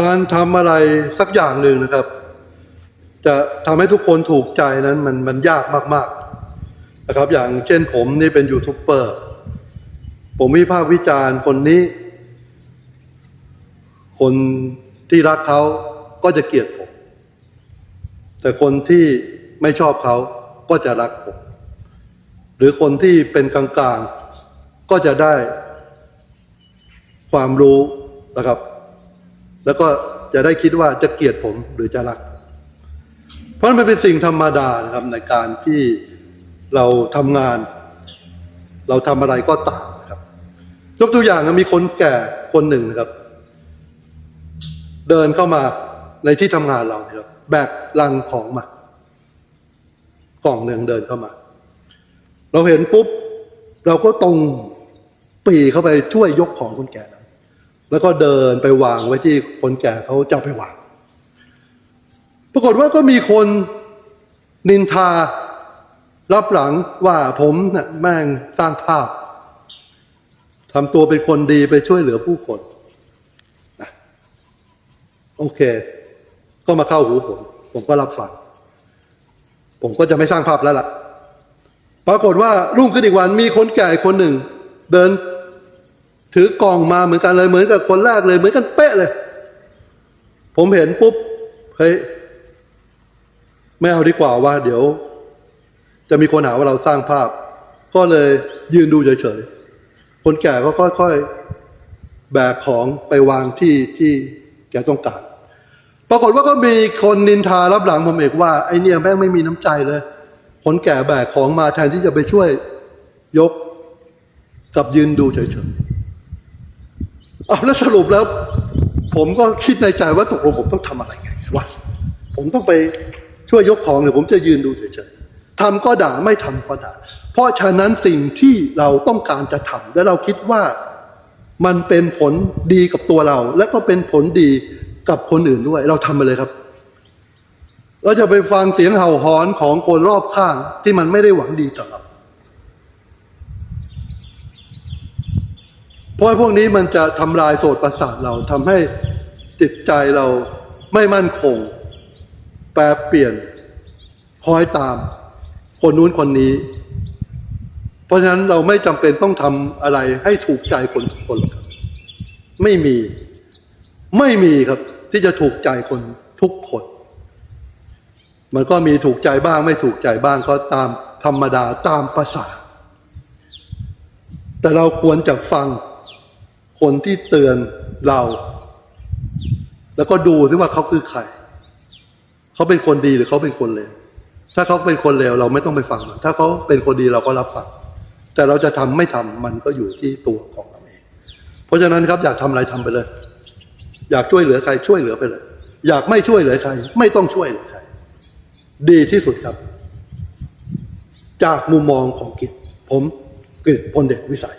การทำอะไรสักอย่างหนึ่งนะครับ จะทำให้ทุกคนถูกใจนั้นมันมันยากมากๆนะครับ อย่างเช่นผมนี่เป็นยูทูบเบอร์ผมวิพากษ์วิจารณ์คนนี้ คนที่รักเขาก็จะเกลียดผม แต่คนที่ไม่ชอบเขาก็จะรักผม หรือคนที่เป็นกลางๆก็จะได้ความรู้นะครับ แล้วก็จะได้คิดว่าจะเกลียดผมหรือจะรัก เพราะมันเป็นสิ่งธรรมดานะครับในการที่เราทำงาน เราทำอะไรก็ตามนะครับ ยกตัวอย่างมีคนแก่คนหนึ่งนะครับ เดินเข้ามาในที่ทำงานเราครับ แบกลังของมากล่องหนึ่งเดินเข้ามา เราเห็นปุ๊บ เราก็ตรงปีเข้าไปช่วยยกของคนแก่ แล้วก็เดินไปวางไว้ที่คนแก่เขาจะเอาไปวาง ปรากฏว่าก็มีคนนินทา รับหลังว่าผมนะ่ะแม่งสร้างภาพทำตัวเป็นคนดีไปช่วยเหลือผู้คนนะโอเค ก็มาเข้าหูผม ผมก็รับฟัง ผมก็จะไม่สร้างภาพแล้วล่ะ ปรากฏว่ารุ่งขึ้นอีกวันมีคนแก่คนหนึ่ง เดิน ถือกล่องมาเหมือนกันเลยเหมือนกับคนแรกเลยเหมือนกันเป๊ะเลย ผมเห็นปุ๊บเฮ้ยไม่เอาดีกว่าว่า เดี๋ยว จะมีคนหาว่าเราสร้างภาพ ก็เลยยืนดูเฉยๆคนแก่ก็ค่อยๆแบกของไปวางที่ที่แกต้องการปรากฏว่าก็มีคนนินทารับหลังผมเอกว่าไอเนี่ยแม่งไม่มีน้ำใจเลย คนแก่แบกของมาแทนที่จะไปช่วยยกกับยืนดูเฉยๆ เอาแล้วสรุปแล้ว ผมก็คิดในใจว่าตกลงผมต้องทำอะไรไงวะผมต้องไปช่วยยกของหรือผมจะยืนดูเฉยๆทำก็ด่าไม่ทำก็ด่า เพราะฉะนั้นสิ่งที่เราต้องการจะทำและเราคิดว่ามันเป็นผลดีกับตัวเรา และก็เป็นผลดีกับคนอื่นด้วย เราทำไปเลยครับ เราจะไปฟังเสียงเห่าหอนของคนรอบข้างที่มันไม่ได้หวังดีต่อเรา เพราะพวกนี้มันจะทำลายโสตประสาทเราทำให้จิตใจเราไม่มั่นคง แปรเปลี่ยนคอยตาม คนนู้นคนนี้ เพราะฉะนั้นเราไม่จำเป็นต้องทำอะไรให้ถูกใจคนทุกคนครับ ไม่มี ไม่มีครับที่จะถูกใจคนทุกคน มันก็มีถูกใจบ้าง ไม่ถูกใจบ้างก็ตามธรรมดาตามภาษาแต่เราควรจะฟัง คนที่เตือนเรา แล้วก็ดูที่ว่าเขาคือใคร เขาเป็นคนดีหรือเขาเป็นคนเลวถ้าเขาเป็นคนเลวเราไม่ต้องไปฟังมัน ถ้าเขาเป็นคนดีเราก็รับฟังแต่เราจะทำไม่ทำมันก็อยู่ที่ตัวของเราเอง เพราะฉะนั้นครับอยากทำอะไรทำไปเลย อยากช่วยเหลือใครช่วยเหลือไปเลย อยากไม่ช่วยเหลือใคร ไม่ต้องช่วยเหลือใคร ดีที่สุดครับ จากมุมมองของกิจผมกิจพลเดชวิสัย